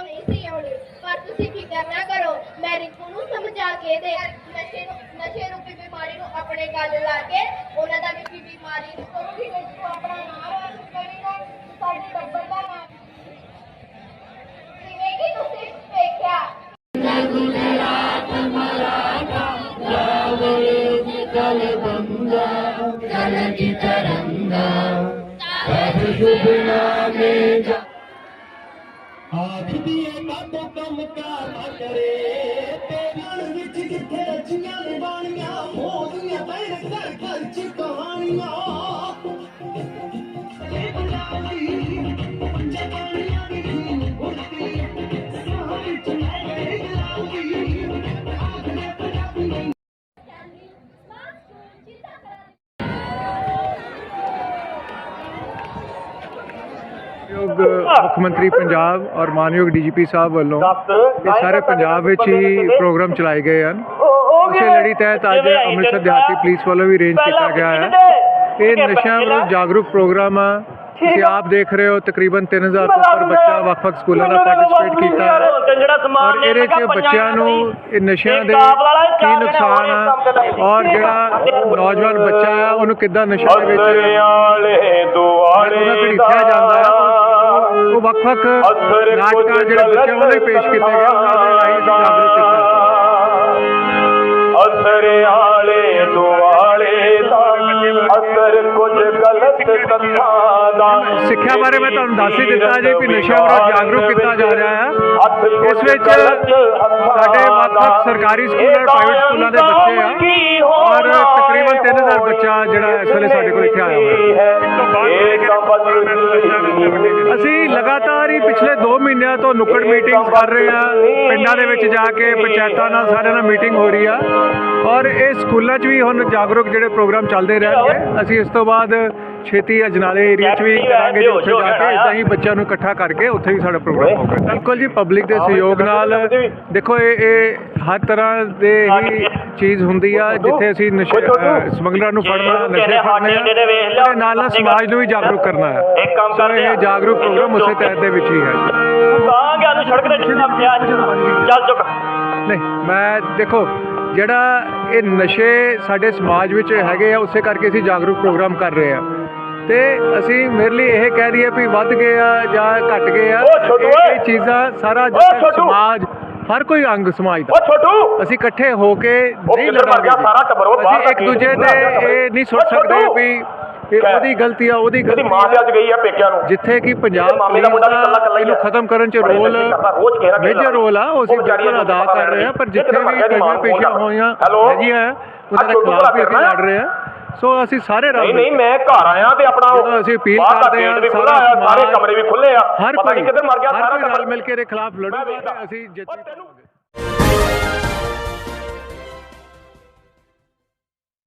Mummy ਸੀ ਆਉਣੀ, ਪਰ ਤੁਸੀਂ ਫਿਕਰ ਨਾ ਕਰੋ, ਮੈਂ ਰਿੰਕੂ ਨੂੰ ਸਮਝਾ ਕੇ ਤੇ ਨਸ਼ੇ ਨੂੰ, ਨਸ਼ੇ ਰੂਪੀ ਬਿਮਾਰੀ ਨੂੰ ਆਪਣੇ ਗੱਲ ਲਾ ਕੇ ਉਹਨਾਂ ਦਾ ਵੀ ਬਿਮਾਰੀ ਨੂੰ ਕਰੂੰਗੀ ਰਿੰਕੂ ਆਪਣਾ ਨਾਮ ਰੋਸ਼ਨ ਕਰੇਗਾ ਸਾਡੇ ਟੱਬਰ ਦਾ ਨਾਮ ਜਿਵੇਂ ਕਿ ਤੁਸੀਂ ਵੇਖਿਆ। ਆਖ ਦੀਏ ਕਾਤੋਂ ਕੰਮ ਕਾਰ ਨਾ ਕਰੇ। ਤੇ ਵਿੱਚ ਕਿੱਥੇ ਰਚੀਆਂ ਨੇ ਬਾਣੀਆਂ ਮੋਦੀਆਂ ਘਰ ਘਰ ਚ ਕਹਾਣੀਆਂ। ਮਾਨਯੋਗ ਮੁੱਖ ਮੰਤਰੀ ਪੰਜਾਬ ਔਰ ਮਾਨਯੋਗ ਡੀਜੀਪੀ ਸਾਹਿਬ ਵੱਲੋਂ ਇਹ ਸਾਰੇ ਪੰਜਾਬ ਵਿੱਚ ਹੀ ਪ੍ਰੋਗਰਾਮ ਚਲਾਏ ਗਏ ਹਨ। ਉਸੇ ਲੜੀ ਤਹਿਤ ਅੱਜ ਅੰਮ੍ਰਿਤਸਰ ਦਿਹਾਤੀ ਪੁਲਿਸ ਵੱਲੋਂ ਵੀ ਅਰੇਂਜ ਕੀਤਾ ਗਿਆ ਹੈ। ਇਹ ਨਸ਼ਿਆਂ ਵਿਰੁੱਧ ਜਾਗਰੂਕ ਪ੍ਰੋਗਰਾਮ ਆ। ਤੁਸੀਂ ਆਪ ਦੇਖ ਰਹੇ ਹੋ ਤਕਰੀਬਨ 3000 ਤੋਂ ਉੱਪਰ ਬੱਚਾ ਵੱਖ-ਵੱਖ ਸਕੂਲਾਂ ਦਾ ਪਾਰਟਿਸਿਪੇਟ ਕੀਤਾ ਹੈ। ਔਰ ਇਹਦੇ 'ਚ ਬੱਚਿਆਂ ਨੂੰ ਇਹ ਨਸ਼ਿਆਂ ਦੇ ਕੀ ਨੁਕਸਾਨ ਆ। ਔਰ ਜਿਹੜਾ ਨੌਜਵਾਨ ਬੱਚਾ ਆ ਉਹਨੂੰ ਕਿੱਦਾਂ ਨਸ਼ਿਆਂ ਦੇ ਵਿੱਚ ਦੁਆਲੇ ਘੜੀਸਿਆ ਜਾਂਦਾ ਹੈ ਉਹ- ਵੱਖ-ਵੱਖ ਨਾਟਕਾਂ ਜਿਹੜੇ ਬੱਚਿਆਂ ਵੱਲੋਂ ਪੇਸ਼ ਕੀਤੇ ਗਏ ਉਹਨਾਂ ਦੇ ਰਾਹੀਂ ਜਾਗਰੂਕ ਕੀਤਾ। ਅਸਰ ਆਲੇ ਦੁਆਲੇ ਦਾ ਅਸਰ ਕੁਝ ਗਲਤ ਤੱਥਾਂ ਦਾ। ਸਿੱਖਿਆ ਬਾਰੇ ਮੈਂ ਤੁਹਾਨੂੰ ਦੱਸ ਹੀ ਦਿੱਤਾ ਜੀ ਵੀ ਨਸ਼ਿਆਂ ਵਿਰੁੱਧ ਜਾਗਰੂਕ ਕੀਤਾ ਜਾ ਰਿਹਾ ਹੈ। ਇਸ ਵਿੱਚ ਸਾਡੇ ਵੱਖ-ਵੱਖ ਸਰਕਾਰੀ ਸਕੂਲ ਔਰ ਪ੍ਰਾਈਵੇਟ ਸਕੂਲਾਂ ਦੇ ਬੱਚੇ ਆ। ਔਰ ਤਕਰੀਬਨ 3000 ਬੱਚਾ ਜਿਹੜਾ ਇਸ ਵੇਲੇ ਸਾਡੇ ਕੋਲ ਇੱਥੇ ਆਇਆ ਹੋਇਆ ਹੈ। ਅਸੀਂ ਲਗਾਤਾਰ ਹੀ ਪਿਛਲੇ 2 ਮਹੀਨਿਆਂ ਤੋਂ ਨੁੱਕੜ ਮੀਟਿੰਗਸ ਕਰ ਰਹੇ ਆ ਪਿੰਡਾਂ ਦੇ ਵਿੱਚ ਜਾ ਕੇ ਪੰਚਾਇਤਾਂ ਨਾਲ ਸਾਰਿਆਂ ਨਾਲ ਮੀਟਿੰਗ ਹੋ ਰਹੀ ਆ। ਔਰ ਇਹ ਸਕੂਲਾਂ 'ਚ ਵੀ ਹੁਣ ਜਾਗਰੂਕ ਜਿਹੜੇ ਪ੍ਰੋਗਰਾਮ ਚੱਲਦੇ ਰਹਿਣਗੇ। ਅਸੀਂ ਇਸ ਤੋਂ ਬਾਅਦ ਛੇਤੀ ਅਜਨਾਲੇ ਏਰੀਆ 'ਚ ਵੀ ਕਰਾਂਗੇ ਜੀ ਉੱਥੇ ਜਾ ਕੇ ਇਦਾਂ ਹੀ ਬੱਚਿਆਂ ਨੂੰ ਇਕੱਠਾ ਕਰਕੇ ਉੱਥੇ ਵੀ ਸਾਡਾ ਪ੍ਰੋਗਰਾਮ ਹੋਊਗਾ ਬਿਲਕੁਲ ਜੀ ਪਬਲਿਕ ਦੇ ਸਹਿਯੋਗ ਨਾਲ ਦੇਖੋ ਇਹ ਇਹ ਹਰ ਤਰ੍ਹਾਂ ਦੇ ਹੀ ਚੀਜ਼ ਹੁੰਦੀ ਆ ਜਿੱਥੇ ਅਸੀਂ ਨਸ਼ੇ ਸਮਗਲਰਾਂ ਨੂੰ ਫੜਨਾ ਨਸ਼ੇ ਫੜਨੇ ਤੇ ਨਾਲ ਨਾਲ ਸਮਾਜ ਨੂੰ ਵੀ ਜਾਗਰੂਕ ਕਰਨਾ ਹੈ। ਇੱਕ ਕੰਮ ਕਰਦੇ ਇਹ। ਜਾਗਰੂਕ ਪ੍ਰੋਗਰਾਮ ਉਸੇ ਤਹਿਤ ਦੇ ਵਿੱਚ ਹੀ ਹੈ। ਤਾਂ ਗਿਆ ਨੂੰ ਸੜਕ ਤੇ ਛਿੜਨਾ ਪਿਆ। ਚੱਲ ਚੁੱਕ। ਨਹੀਂ ਮੈਂ ਦੇਖੋ ਜਿਹੜਾ ਇਹ ਨਸ਼ੇ ਸਾਡੇ ਸਮਾਜ ਵਿੱਚ ਹੈਗੇ ਆ ਉਸੇ ਕਰਕੇ ਅਸੀਂ ਜਾਗਰੂਕ ਪ੍ਰੋਗਰਾਮ ਕਰ ਰਹੇ ਆ। ਤੇ ਅਸੀਂ ਮੇਰੇ ਲਈ ਇਹ ਕਹਿ ਰਹੀ ਹੈ ਵੀ ਵੱਧ ਗਏ ਆ ਜਾਂ ਘਟ ਗਏ ਆ ਇਹ ਚੀਜ਼ਾਂ ਸਾਰਾ। ਸਮਾਜ ਹਰ ਕੋਈ ਅੰਗ ਸਮਾਜ ਦਾ ਛੋਟੂ ਅਸੀਂ ਇਕੱਠੇ ਹੋ ਕੇ ਨਹੀਂ ਲੜਾਂਗੇ ਸਾਰਾ ਟੱਬਰ, ਉਹ ਬਾਹਰ ਇੱਕ ਦੂਜੇ ਤੇ। ਇਹ ਨਹੀਂ ਛੋਟੂ। ਸਕਦੇ ਵੀ ਇਹ। ਉਹਦੀ ਗਲਤੀ ਆ ਉਹਦੀ ਗਲਤੀ ਮਾਂ ਤੇ ਅੱਜ ਗਈ ਆ ਪੇਕਿਆਂ ਨੂੰ ਜਿੱਥੇ ਕਿ ਪੰਜਾਬ ਮਾਮੇ ਦਾ ਮੁੰਡਾ ਵੀ ਇਕੱਲਾ ਹੀ ਇਹਨੂੰ। ਖਤਮ ਕਰਨ 'ਚ ਰੋਲ ਮੇਜਰ। ਰੋਲ ਆ ਉਹ ਅਸੀਂ ਬਿਲਕੁਲ ਅਦਾ ਕਰ ਰਹੇ ਆ ਪਰ ਜਿੱਥੇ ਵੀ ਕਈਆਂ ਪੇਸ਼ੀਆਂ ਹੋਈਆਂ? ਹੈਗੀਆਂ ਉਹਨਾਂ ਦੇ ਖਿਲਾਫ ਵੀ ਅਸੀਂ ਲੜ ਰਹੇ ਆ ਸੋ ਅਸੀਂ ਸਾਰੇ ਰਲ ਨਹੀਂ ਮੈਂ ਘਰ ਆਇਆ ਤੇ ਆਪਣਾ ਜਦੋਂ ਅਸੀਂ ਦਾ ਕਰਦੇ ਵੀ ਸਾਰਾ ਕਮਰੇ ਵੀ ਖੁੱਲੇ ਆ ਹਰ ਪਤਾ ਕੋਈ ਨਹੀਂ ਕਿੱਧਰ ਮਰ ਗਿਆ ਸਾਰਾ ਰਲ। ਮਿਲ ਕੇ ਇਹਦੇ ਖਿਲਾਫ ਲੜੂਗਾ ਅਸੀਂ ਜਿੱਤ